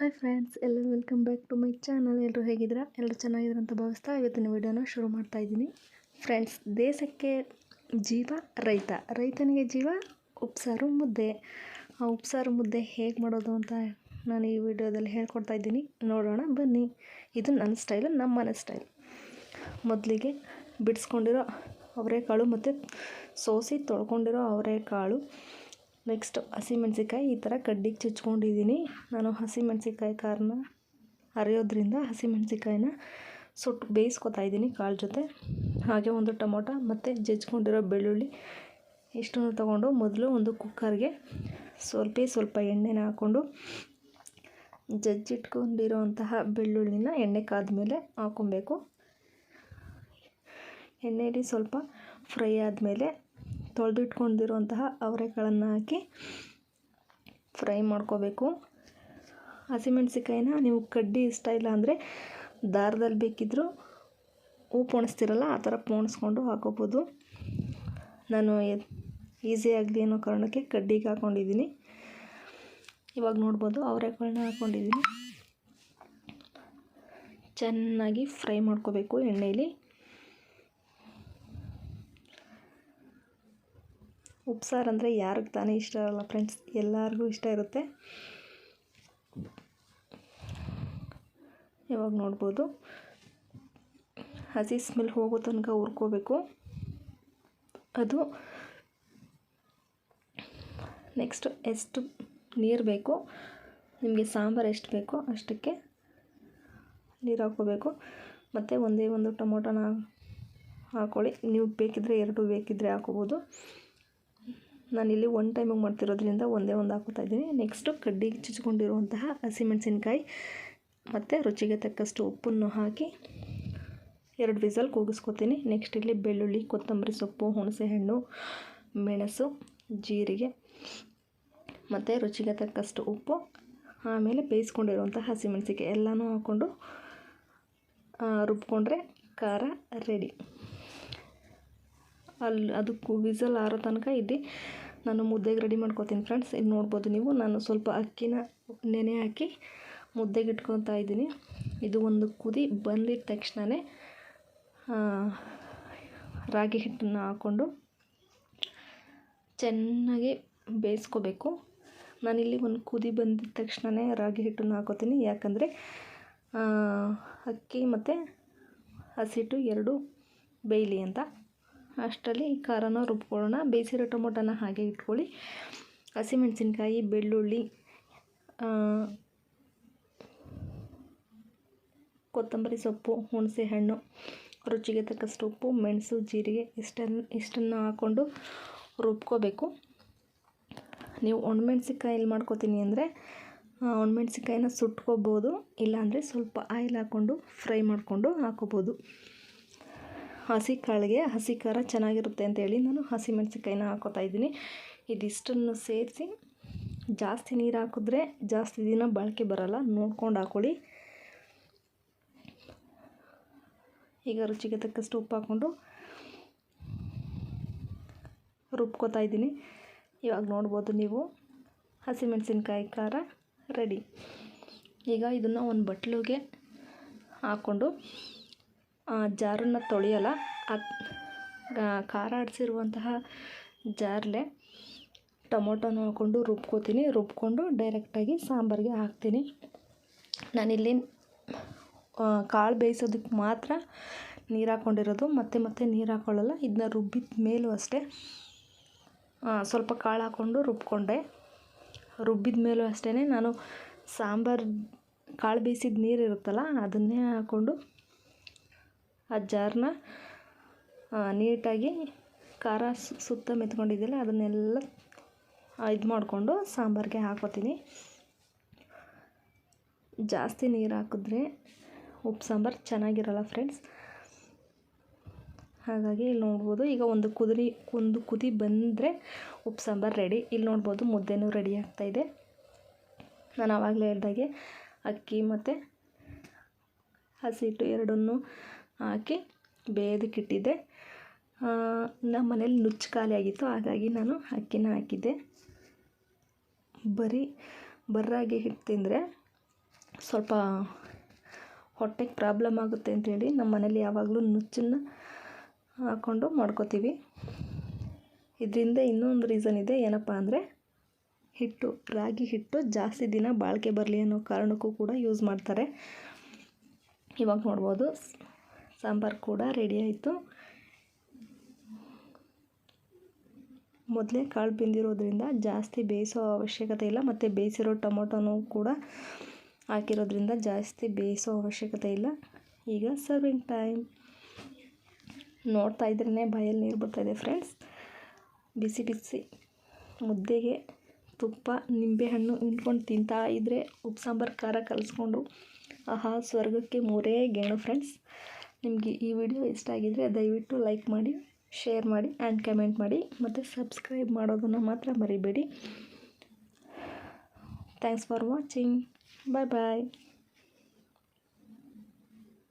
Hi friends ಎಲ್ಲ welcome back to my channel ಎಲ್ಲರೂ ಹೇಗಿದ್ದೀರಾ? ಎಲ್ಲರೂ ಚೆನ್ನಾಗಿದ್ರು ಅಂತ ಭಾವಿಸ್ತಾ ಇವತ್ತಿನ ವಿಡಿಯೋನ ಶುರು ಮಾಡ್ತಾ ಇದ್ದೀನಿ. ಫ್ರೆಂಡ್ಸ್ ದೇಶಕ್ಕೆ ಜೀವ ರೈತ. ರೈತನಿಗೆ ಜೀವ ಉಪ್ಸಾರು ಮುದ್ದೆ. ಆ ಉಪ್ಸಾರು ಮುದ್ದೆ ಹೇಗೆ ಮಾಡೋದು ಅಂತ ನಾನು ಈ ವಿಡಿಯೋದಲ್ಲಿ ಹೇಳ್ಕೊಡ್ತಾ ಇದ್ದೀನಿ. ನೋಡೋಣ, ಬನ್ನಿ. ಇದು ನನ್ನ ಸ್ಟೈಲು ನಮ್ಮ ಮನೆ ಸ್ಟೈಲ್ ಮೊದಲಿಗೆ ಬಿಡಿಸ್ಕೊಂಡಿರೋ ಅವರೆಕಾಳು ಮತ್ತು ಸೋಸಿ ತೊಳ್ಕೊಂಡಿರೋ ಅವರೆಕಾಳು ನೆಕ್ಸ್ಟ್ ಹಸಿಮೆಣ್ಸಿಕಾಯಿ ಈ ಥರ ಕಡ್ಡಿಗೆ ಚುಚ್ಕೊಂಡಿದ್ದೀನಿ ನಾನು ಹಸಿಮೆಣ್ಸಿಕಾಯಿ ಖಾರನ ಅರಿಯೋದ್ರಿಂದ ಹಸಿಮೆಣ್ಸಿಕಾಯಿನ ಸುಟ್ಟು ಬೇಯಿಸ್ಕೊತಾ ಇದ್ದೀನಿ ಕಾಳು ಜೊತೆ. ಹಾಗೆ ಒಂದು ಟೊಮೊಟೊ ಮತ್ತು ಜಜ್ಕೊಂಡಿರೋ ಬೆಳ್ಳುಳ್ಳಿ ಇಷ್ಟನ್ನು ತೊಗೊಂಡು ಮೊದಲು ಒಂದು ಕುಕ್ಕರ್ಗೆ ಸ್ವಲ್ಪ ಸ್ವಲ್ಪ ಎಣ್ಣೆನ ಹಾಕ್ಕೊಂಡು ಜಜ್ಜಿಟ್ಕೊಂಡಿರೋಂತಹ ಬೆಳ್ಳುಳ್ಳಿನ ಎಣ್ಣೆ ಕಾದ್ಮೇಲೆ ಹಾಕ್ಕೊಬೇಕು. ಎಣ್ಣೆಯಲ್ಲಿ ಸ್ವಲ್ಪ ಫ್ರೈ ಆದಮೇಲೆ ತೊಳೆದಿಟ್ಕೊಂಡಿರುವಂತಹ ಅವರೆಕಾಳನ್ನು ಹಾಕಿ ಫ್ರೈ ಮಾಡ್ಕೋಬೇಕು. ಹಸಿಮೆಣ್ಸಿಕಾಯಿನ ನೀವು ಕಡ್ಡಿ ಇಷ್ಟ ಇಲ್ಲ ಅಂದರೆ ದಾರದಲ್ಲಿ ಬೇಕಿದ್ದರೂ ಹೂ ಪೋಣಿಸ್ತಿರಲ್ಲ ಆ ಥರ ಪೋಣಿಸ್ಕೊಂಡು ಹಾಕೋಬೋದು. ನಾನು ಈಸಿ ಆಗಲಿ ಅನ್ನೋ ಕಾರಣಕ್ಕೆ ಕಡ್ಡಿಗೆ ಹಾಕ್ಕೊಂಡಿದ್ದೀನಿ ಇವಾಗ ನೋಡ್ಬೋದು ಅವರೆಕಾಳನ್ನ ಹಾಕ್ಕೊಂಡಿದ್ದೀನಿ ಚೆನ್ನಾಗಿ ಫ್ರೈ ಮಾಡ್ಕೋಬೇಕು ಎಣ್ಣೆಯಲ್ಲಿ ಉಪ್ಸಾರು ಅಂದರೆ ಯಾರಿಗೆ ತಾನೇ ಇಷ್ಟ ಇರಲ್ಲ ಫ್ರೆಂಡ್ಸ್, ಎಲ್ಲರಿಗೂ ಇಷ್ಟ ಇರುತ್ತೆ. ಯಾವಾಗ ನೋಡ್ಬೋದು. ಹಸಿ ಸ್ಮೆಲ್ ಹೋಗೋ ತನಕ ಹುರ್ಕೋಬೇಕು. ಅದು ನೆಕ್ಸ್ಟ್ ಎಷ್ಟು ನೀರು ಬೇಕು, ನಿಮಗೆ ಸಾಂಬಾರು ಎಷ್ಟು ಬೇಕೋ ಅಷ್ಟಕ್ಕೆ ನೀರು ಹಾಕ್ಕೋಬೇಕು. ಮತ್ತು ಒಂದೇ ಒಂದು ಟೊಮೊಟೊನ ಹಾಕ್ಕೊಳ್ಳಿ ನೀವು ಬೇಕಿದ್ದರೆ ಎರಡು ಬೇಕಿದ್ದರೆ ಹಾಕೋಬೋದು ನಾನಿಲ್ಲಿ ಒನ್ ಟೈಮಿಗೆ ಮಾಡ್ತಿರೋದ್ರಿಂದ ಒಂದೇ ಒಂದು ಹಾಕೋತಾ ಇದ್ದೀನಿ. ನೆಕ್ಸ್ಟು ಕಡ್ಡಿಗೆ ಚುಚ್ಕೊಂಡಿರುವಂತಹ ಹಸಿಮೆಣಸಿನ್ಕಾಯಿ ಮತ್ತು ರುಚಿಗೆ ತಕ್ಕಷ್ಟು ಉಪ್ಪನ್ನು ಹಾಕಿ ಎರಡು ವಿಸಲ್ ಕೂಗಿಸ್ಕೊತೀನಿ. ನೆಕ್ಸ್ಟ್ ಇಲ್ಲಿ ಬೆಳ್ಳುಳ್ಳಿ, ಕೊತ್ತಂಬರಿ ಸೊಪ್ಪು ಹುಣಸೆಹಣ್ಣು ಮೆಣಸು, ಜೀರಿಗೆ ಮತ್ತು ರುಚಿಗೆ ತಕ್ಕಷ್ಟು ಉಪ್ಪು, ಆಮೇಲೆ ಬೇಯಿಸ್ಕೊಂಡಿರುವಂಥ ಹಸಿಮೆಣಸಿಕಾಯಿ ಎಲ್ಲನೂ ಹಾಕ್ಕೊಂಡು ರುಬ್ಕೊಂಡ್ರೆ ಖಾರ ರೆಡಿ ಅಲ್ಲಿ ಅದಕ್ಕೂ ವಿಸಲ್ ಆರೋ ತನಕ ಇಲ್ಲಿ ನಾನು ಮುದ್ದೆಗೆ ರೆಡಿ ಮಾಡ್ಕೋತೀನಿ ಫ್ರೆಂಡ್ಸ್ ಇಲ್ಲಿ ನೋಡ್ಬೋದು ನೀವು. ನಾನು ಸ್ವಲ್ಪ ಅಕ್ಕಿನ ನೆನೆ ಹಾಕಿ ಮುದ್ದೆಗೆ ಇಟ್ಕೊತಾ ಇದ್ದೀನಿ. ಇದು ಒಂದು ಕುದಿ ಬಂದಿದ ತಕ್ಷಣವೇ ರಾಗಿ ಹಿಟ್ಟನ್ನು ಹಾಕ್ಕೊಂಡು ಚೆನ್ನಾಗಿ ಬೇಯಿಸ್ಕೋಬೇಕು. ನಾನಿಲ್ಲಿ ಒಂದು ಕುದಿ ಬಂದಿದ ತಕ್ಷಣವೇ ರಾಗಿ ಹಿಟ್ಟನ್ನು ಹಾಕೋತೀನಿ. ಯಾಕಂದರೆ ಅಕ್ಕಿ ಮತ್ತು ಹಸಿಟ್ಟು ಎರಡು ಬೇಯಲಿ ಅಂತ. ಅಷ್ಟರಲ್ಲಿ ಖಾರನ ರುಬ್ಕೊಳ್ಳೋಣ. ಬೇಯಿಸಿರೋ ಟೊಮೊಟೊನ ಹಾಗೆ ಇಟ್ಕೊಳ್ಳಿ. ಹಸಿಮೆಣಸಿನ್ಕಾಯಿ, ಬೆಳ್ಳುಳ್ಳಿ ಕೊತ್ತಂಬರಿ ಸೊಪ್ಪು ಹುಣಸೆ ಹಣ್ಣು ರುಚಿಗೆ ತಕ್ಕಷ್ಟು ಉಪ್ಪು, ಮೆಣಸು, ಜೀರಿಗೆ ಇಷ್ಟನ್ನು ಇಷ್ಟನ್ನು ಹಾಕ್ಕೊಂಡು ರುಬ್ಕೋಬೇಕು. ನೀವು ಒಣಮೆಣ್ಸಿಕಾಯಲ್ಲಿ ಮಾಡ್ಕೋತೀನಿ ಅಂದರೆ ಒಣಮೆಣ್ಸಿಕಾಯಿನ ಸುಟ್ಕೋಬೋದು. ಇಲ್ಲಾಂದರೆ ಸ್ವಲ್ಪ ಆಯಿಲ್ ಹಾಕ್ಕೊಂಡು ಫ್ರೈ ಮಾಡಿಕೊಂಡು ಹಾಕೋಬೋದು. ಹಸಿ ಕಾಳಿಗೆ ಹಸಿ ಖಾರ ಚೆನ್ನಾಗಿರುತ್ತೆ ಅಂತೇಳಿ ನಾನು ಹಸಿ ಮೆಣಸಿನ್ಕಾಯಿನ ಹಾಕೋತಾ ಇದ್ದೀನಿ. ಇದಿಷ್ಟನ್ನು ಸೇರಿಸಿ ಜಾಸ್ತಿ ನೀರು ಹಾಕಿದ್ರೆ ಜಾಸ್ತಿ ದಿನ ಬಾಳಿಕೆ ಬರೋಲ್ಲ. ನೋಡ್ಕೊಂಡು ಹಾಕೊಳ್ಳಿ. ಈಗ ರುಚಿಗೆ ತಕ್ಕಷ್ಟು ಉಪ್ಪು ಹಾಕ್ಕೊಂಡು ರುಬ್ಕೋತಾ ಇದ್ದೀನಿ. ಇವಾಗ ನೋಡ್ಬೋದು ನೀವು ಹಸಿಮೆಣಸಿನ್ಕಾಯಿ ಖಾರ ರೆಡಿ. ಈಗ ಇದನ್ನು ಒಂದು ಬಟ್ಲಿಗೆ ಹಾಕ್ಕೊಂಡು ಜಾರನ್ನು ತೊಳೆಯಲ್ಲ ಖಾರ ಆಡಿಸಿರುವಂತಹ ಜಾರಲ್ಲೇ ಟೊಮೊಟೊನ ಹಾಕ್ಕೊಂಡು ರುಬ್ಕೋತೀನಿ. ರುಬ್ಕೊಂಡು ಡೈರೆಕ್ಟಾಗಿ ಸಾಂಬಾರಿಗೆ ಹಾಕ್ತೀನಿ. ನಾನಿಲ್ಲಿ ಕಾಳು ಬೇಯಿಸೋದಕ್ಕೆ ಮಾತ್ರ ನೀರು ಹಾಕ್ಕೊಂಡಿರೋದು ಮತ್ತೆ ಮತ್ತೆ ನೀರು ಹಾಕ್ಕೊಳ್ಳಲ್ಲ ಇದನ್ನ ರುಬ್ಬಿದ ಮೇಲೂ ಅಷ್ಟೇ. ಸ್ವಲ್ಪ ಕಾಳು ಹಾಕ್ಕೊಂಡು ರುಬ್ಕೊಂಡೆ. ರುಬ್ಬಿದ ಮೇಲೂ ಅಷ್ಟೇ ನಾನು ಸಾಂಬಾರು, ಕಾಳು ಬೇಯಿಸಿದ ನೀರು ಇರುತ್ತಲ್ಲ, ಅದನ್ನೇ ಹಾಕ್ಕೊಂಡು ಆ ಜಾರನ್ನ ನೀಟಾಗಿ ಖಾರ ಸುತ್ತ ಮೆತ್ಕೊಂಡಿದ್ದಿಲ್ಲ, ಅದನ್ನೆಲ್ಲ ಇದು ಮಾಡಿಕೊಂಡು ಸಾಂಬಾರಿಗೆ ಹಾಕೋತೀನಿ. ಜಾಸ್ತಿ ನೀರು ಹಾಕಿದ್ರೆ ಉಪ್ಪು ಸಾಂಬಾರು ಚೆನ್ನಾಗಿರಲ್ಲ ಫ್ರೆಂಡ್ಸ್ ಹಾಗಾಗಿ ಇಲ್ಲಿ ನೋಡ್ಬೋದು, ಈಗ ಒಂದು ಕುದಿ ಒಂದು ಕುದಿ ಬಂದರೆ ಉಪ್ಪು ಸಾಂಬಾರು ರೆಡಿ ಇಲ್ಲಿ ನೋಡ್ಬೋದು ಮುದ್ದೆನೂ ರೆಡಿ ಆಗ್ತಾಯಿದೆ ನಾನು ಆವಾಗಲೇ ಹೇಳ್ದಾಗೆ ಅಕ್ಕಿ ಮತ್ತು ಹಸಿಟ್ಟು ಎರಡನ್ನೂ ಹಾಕಿ ಬೇಯೋದಕ್ಕಿಟ್ಟಿದ್ದೆ ನಮ್ಮ ಮನೇಲಿ ನುಚ್ಚು ಖಾಲಿ ಆಗಿತ್ತು, ಹಾಗಾಗಿ ನಾನು ಅಕ್ಕಿನ ಹಾಕಿದ್ದೆ. ಬರೀ ಬರ್ರಾಗಿ ಹಿಟ್ಟು ತಿಂದರೆ ಸ್ವಲ್ಪ ಹೊಟ್ಟೆಗೆ ಪ್ರಾಬ್ಲಮ್ ಆಗುತ್ತೆ ಅಂತೇಳಿ ನಮ್ಮ ಮನೇಲಿ ಯಾವಾಗಲೂ ನುಚ್ಚನ್ನು ಹಾಕ್ಕೊಂಡು ಮಾಡ್ಕೋತೀವಿ. ಇದರಿಂದ ಇನ್ನೊಂದು ರೀಸನ್ ಇದೆ, ಏನಪ್ಪ ಅಂದರೆ ಹಿಟ್ಟು, ರಾಗಿ ಹಿಟ್ಟು ಜಾಸ್ತಿ ದಿನ ಬಾಳಿಕೆ ಬರಲಿ ಅನ್ನೋ ಕಾರಣಕ್ಕೂ ಕೂಡ ಯೂಸ್ ಮಾಡ್ತಾರೆ. ಇವಾಗ ನೋಡ್ಬೋದು. ಸಾಂಬಾರು ಕೂಡ ರೆಡಿ ಆಯಿತು. ಮೊದಲೇ ಕಾಳು ಬೆಂದಿರೋದ್ರಿಂದ ಜಾಸ್ತಿ ಬೇಯಿಸೋ ಅವಶ್ಯಕತೆ ಇಲ್ಲ, ಮತ್ತು ಬೇಯಿಸಿರೋ ಟೊಮೊಟೊನೂ ಕೂಡ ಹಾಕಿರೋದ್ರಿಂದ ಜಾಸ್ತಿ ಬೇಯಿಸೋ ಅವಶ್ಯಕತೆ ಇಲ್ಲ. ಈಗ ಸರ್ವಿಂಗ್ ಟೈಮ್ ನೋಡ್ತಾ ಇದ್ರೇ ಬಾಯಲ್ಲಿ ನೀರು ಬರ್ತಾಯಿದೆ ಫ್ರೆಂಡ್ಸ್ ಬಿಸಿ ಬಿಸಿ ಮುದ್ದೆಗೆ ತುಪ್ಪ, ನಿಂಬೆಹಣ್ಣು ಹಿಂಡ್ಕೊಂಡು ತಿಂತಾ ಇದ್ದರೆ ಉಪ್ಪು, ಸಾಂಬಾರು, ಖಾರ ಕಲಿಸ್ಕೊಂಡು ಆಹಾ, ಸ್ವರ್ಗಕ್ಕೆ ಮೂರೇ ಗೇಣು ಫ್ರೆಂಡ್ಸ್ ನಿಮಗೆ ಈ ವಿಡಿಯೋ ಇಷ್ಟ ಆಗಿದ್ದರೆ ದಯವಿಟ್ಟು ಲೈಕ್ ಮಾಡಿ, ಶೇರ್ ಮಾಡಿ ಆ್ಯಂಡ್ ಕಮೆಂಟ್ ಮಾಡಿ ಮತ್ತು ಸಬ್ಸ್ಕ್ರೈಬ್ ಮಾಡೋದನ್ನು ಮಾತ್ರ ಮರಿಬೇಡಿ. Thanks for watching bye bye